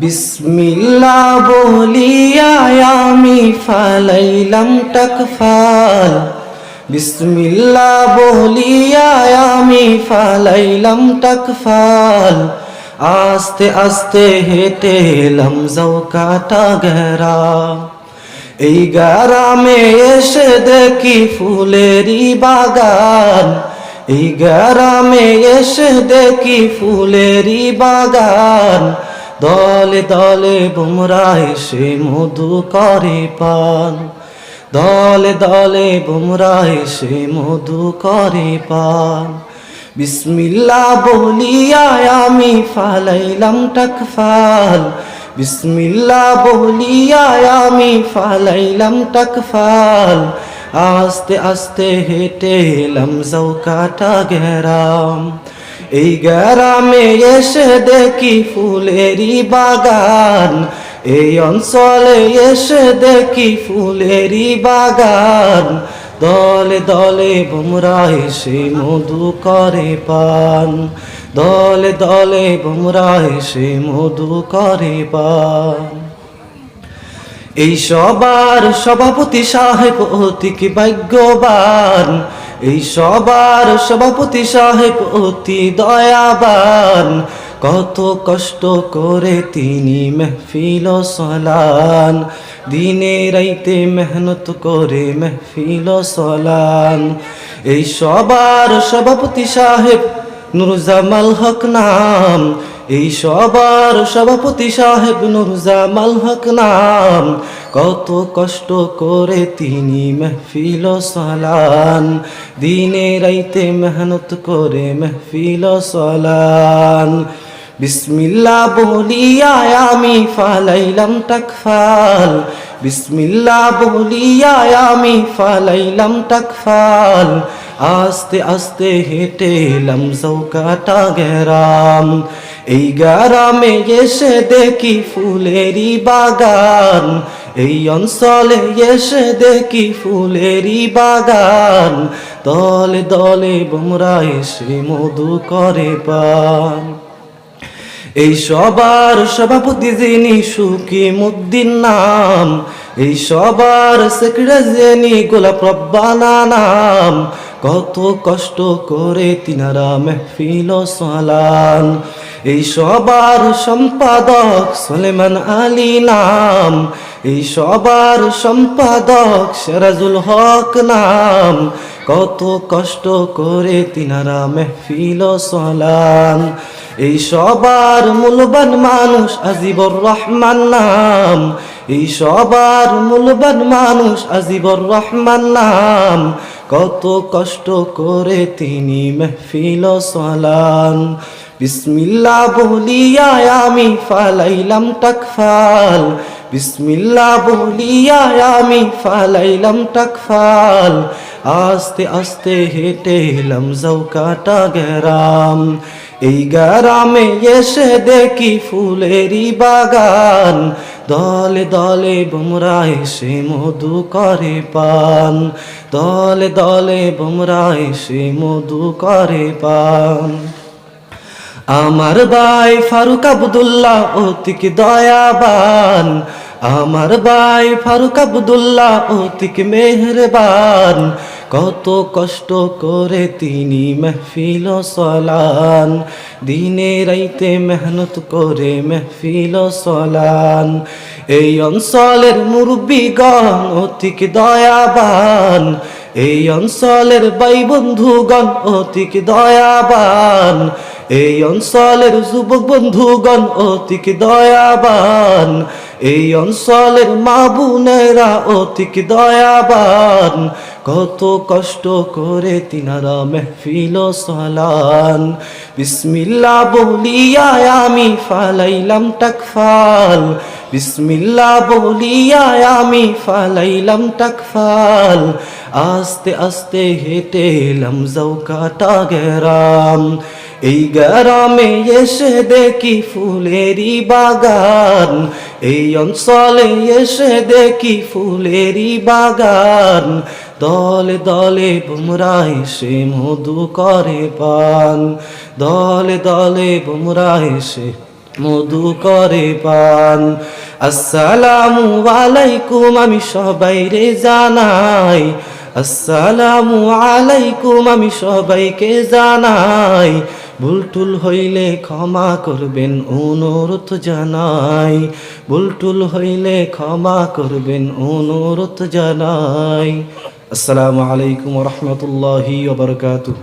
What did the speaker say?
বিসমিল্লা বলিয়া আমি ফালাইলাম টাকফাল বিসমিল্লা বলিয়া আমি ফালাইলাম টাকফাল আস্তে আস্তে হেঁটে এলাম কাটা গেরা। এই গ্রামে এসে দেখি ফুলেরই বাগান। এই গ্রামে এসে দেখি ফুলেরই বাগান। দলে দলে বুমরা এসে মধু করে পান। দলে দলে বুমরা এসে মধু করে পান। বিসমিল্লা বলিয়া আমি ফালাইলাম টাকফাল। বিসমিল্লা বলিয়া আমি ফালাইলাম টাকফাল। আস্তে আস্তে হেঁটে এলাম চৌকাটা গেরাম। এই গ্রামে এসে দেখি ফুলেরই বাগান। এই অঞ্চলে এসে দেখি ফুলেরই বাগান। দলে দলে বুমরা এসে মধু করে পান। দলে দলে বুমরা এসে মধু করে পান। এই সবার সভাপতি সাহেব অতি কি ভাগ্যবান। এই সবার সভাপতি সাহেব অতি দয়াবান। কত কষ্ট করে তিনি মেহফিল সলান। দিনে রাইতে মেহনত করে মেহফিল সলান। এই সবার সভাপতি সাহেব নুরজামাল হক নাম। এই সবার সভাপতি সাহেব নুরজামাল হক নাম। কত কষ্ট করে তিনি মেহফিল সলান। দিনে রাইতে মেহনত করে মেহফিল সলান। বিসমিল্লা বলিয়া আমি ফালাইলাম টাকফাল বিসমিল্লা বলিয়া আমি ফালাইলাম টাকফাল আস্তে আস্তে হেঁটে এলাম চৌকাটা গেরাম। এই গ্রামে এসে দেখি ফুলেরই বাগান। এই অঞ্চলে এসে দেখি ফুলেরই বাগান। দলে দলে বুমরা এসে মধু করে পান। এই সবার সভাপতি যিনি সুখী মুদ্দিন নাম, এই সবার সেক্রেটারি গোলাপ রব্বানা নাম। কত কষ্ট করে তিনারা মেহফিল সালান। এই সবার সম্পাদক সলেমান আলী নাম, এই সবার সম্পাদক সেরাজুল হক নাম। কত কষ্ট করে তিনারা মেহফিল সলান এই সবার মূলবান মানুষ আজিবর রহমান নাম। এই সবার মূলবান মানুষ আজিবর রহমান নাম। কত কষ্ট করে তিনি মেহফিল সলান বিসমিল্লা বলিয়া আমি ফালাইলাম টাকফাল বিসমিল্লা বলিয়া আমি ফালাইলাম টাকফাল আস্তে আস্তে হেঁটে এলাম কাটা গেরাম। এই গ্রামে এসে দেখি ফুলেরই বাগান। দলে দলে বুমরা এসে মধু করে পান। দলে দলে বুমরা এসে মধু করে পান। আমার ভাই ফারুক আবদুল্লাহ অতিক দয়াবান। আমার ভাই ফারুক আবদুল্লাহ অতিক মেহরবান। কত কষ্ট করে তিনি মেহফিল সলান। দিনে রাইতে মেহনত করে মেহফিল সলান। এই অঞ্চলের মুরব্বীগণ অতিক দয়াবান। এই অঞ্চলের বাই বন্ধুগণ অতিক দয়াবান। এই অঞ্চলের যুবক বন্ধুগণ, অতিক দয়াবান। এই অঞ্চলের মা বোনেরা অতিক দয়াবান। কত কষ্ট করে তিনারা মেহফিল সলান। বিসমিল্লা বলিয়া আমি ফালাইলাম টাকফাল বিসমিল্লা বলিয়া আমি ফালাইলাম টাকফাল আস্তে আস্তে হেঁটে এলাম কাটা গেরাম। এই গ্রামে এসে দেখি ফুলেরই বাগান। এই অঞ্চলে এসে দেখি ফুলেরই বাগান। দলে দলে বুমরা এসে মধু করে পান। দলে দলে বুমরা এসে মধু করে পান। আসসালামু আলাইকুম, আমি সবাই রে জানাই। আসসালামু আলাইকুম, আমি সবাইকে জানাই। ভুলটুল হইলে ক্ষমা করবেন অনুরোধ জানাই। ভুলটুল হইলে ক্ষমা করবেন অনুরোধ জানাই। আসসালামু আলাইকুম রহমতুল্লাহি ওবরকাতুহ